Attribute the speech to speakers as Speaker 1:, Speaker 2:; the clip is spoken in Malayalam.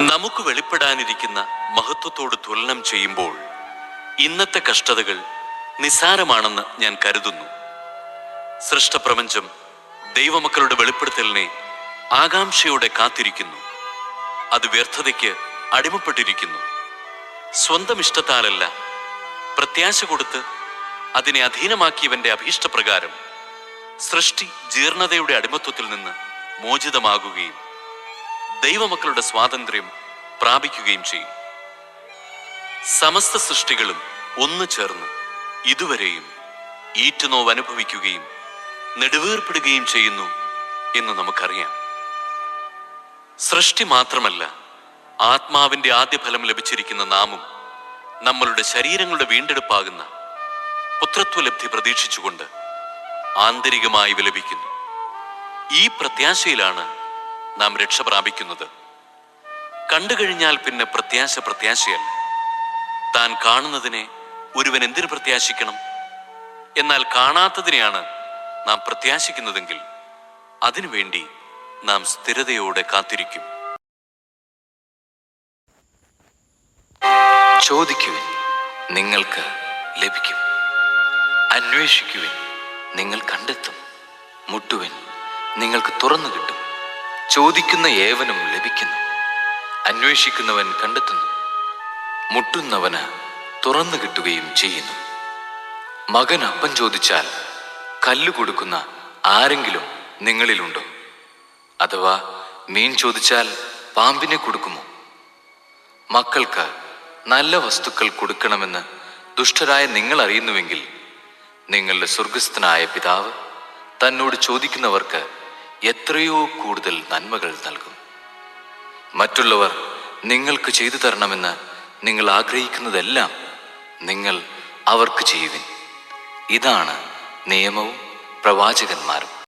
Speaker 1: നമുക്ക് വെളിപ്പെടാനിരിക്കുന്ന മഹത്വത്തോട് തുലനം ചെയ്യുമ്പോൾ ഇന്നത്തെ കഷ്ടതകൾ നിസ്സാരമാണെന്ന് ഞാൻ കരുതുന്നു. സൃഷ്ടപ്രപഞ്ചം ദൈവമക്കളുടെ വെളിപ്പെടുത്തലിനെ ആകാംക്ഷയോടെ കാത്തിരിക്കുന്നു. അത് വ്യർത്ഥതയ്ക്ക് അടിമപ്പെട്ടിരിക്കുന്നു. സ്വന്തം ഇഷ്ടത്താലല്ല പ്രത്യാശ കൊടുത്ത് അതിനെ അധീനമാക്കിയവന്റെ അഭീഷ്ടപ്രകാരം സൃഷ്ടി ജീർണതയുടെ അടിമത്വത്തിൽ നിന്ന് മോചിതമാകുകയും ദൈവമക്കളുടെ സ്വാതന്ത്ര്യം പ്രാപിക്കുകയും ചെയ്യും. സമസ്ത സൃഷ്ടികളും ഒന്നു ചേർന്ന് ഇതുവരെയും ഈറ്റുനോവ് അനുഭവിക്കുകയും നെടുവേർപ്പെടുകയും ചെയ്യുന്നു എന്ന് നമുക്കറിയാം. സൃഷ്ടി മാത്രമല്ല ആത്മാവിന്റെ ആദ്യ ഫലം ലഭിച്ചിരിക്കുന്ന നാമും നമ്മളുടെ ശരീരങ്ങളുടെ വീണ്ടെടുപ്പാകുന്ന പുത്രത്വലബ്ധി പ്രതീക്ഷിച്ചുകൊണ്ട് ആന്തരികമായി വിലപിക്കുന്നു. ഈ പ്രത്യാശയിലാണ് നാം രക്ഷ പ്രാപിക്കുന്നത്. കണ്ടു കഴിഞ്ഞാൽ പിന്നെ പ്രത്യാശ പ്രത്യാശയല്ല. താൻ കാണുന്നതിനെ ഒരുവൻ എന്തിനു പ്രത്യാശിക്കണം? എന്നാൽ കാണാത്തതിനെയാണ് നാം പ്രത്യാശിക്കുന്നതെങ്കിൽ അതിനുവേണ്ടി നാം സ്ഥിരതയോടെ കാത്തിരിക്കും.
Speaker 2: ചോദിക്കുവിൻ നിങ്ങൾക്ക് ലഭിക്കും. അന്വേഷിക്കുവിൻ നിങ്ങൾ കണ്ടെത്തും. മുട്ടുവിൻ നിങ്ങൾക്ക് തുറന്നു കിട്ടും. ചോദിക്കുന്ന ഏവനും ലഭിക്കുന്നു. അന്വേഷിക്കുന്നവൻ കണ്ടെത്തുന്നു. മുട്ടുന്നവന് തുറന്നു കിട്ടുകയും ചെയ്യുന്നു. മകൻ അപ്പം ചോദിച്ചാൽ കല്ല് കൊടുക്കുന്ന ആരെങ്കിലും നിങ്ങളിലുണ്ടോ? അഥവാ മീൻ ചോദിച്ചാൽ പാമ്പിനെ കൊടുക്കുമോ? മക്കൾക്ക് നല്ല വസ്തുക്കൾ കൊടുക്കണമെന്ന് ദുഷ്ടരായ നിങ്ങൾ അറിയുന്നുവെങ്കിൽ നിങ്ങളുടെ സ്വർഗസ്ഥനായ പിതാവ് തന്നോട് ചോദിക്കുന്നവർക്ക് എത്രയോ കൂടുതൽ നന്മകൾ നൽകും. മറ്റുള്ളവർ നിങ്ങൾക്ക് ചെയ്തു തരണമെന്ന് നിങ്ങൾ ആഗ്രഹിക്കുന്നതെല്ലാം നിങ്ങൾ അവർക്ക് ചെയ്യുവിൻ. ഇതാണ് നിയമവും പ്രവാചകന്മാരും.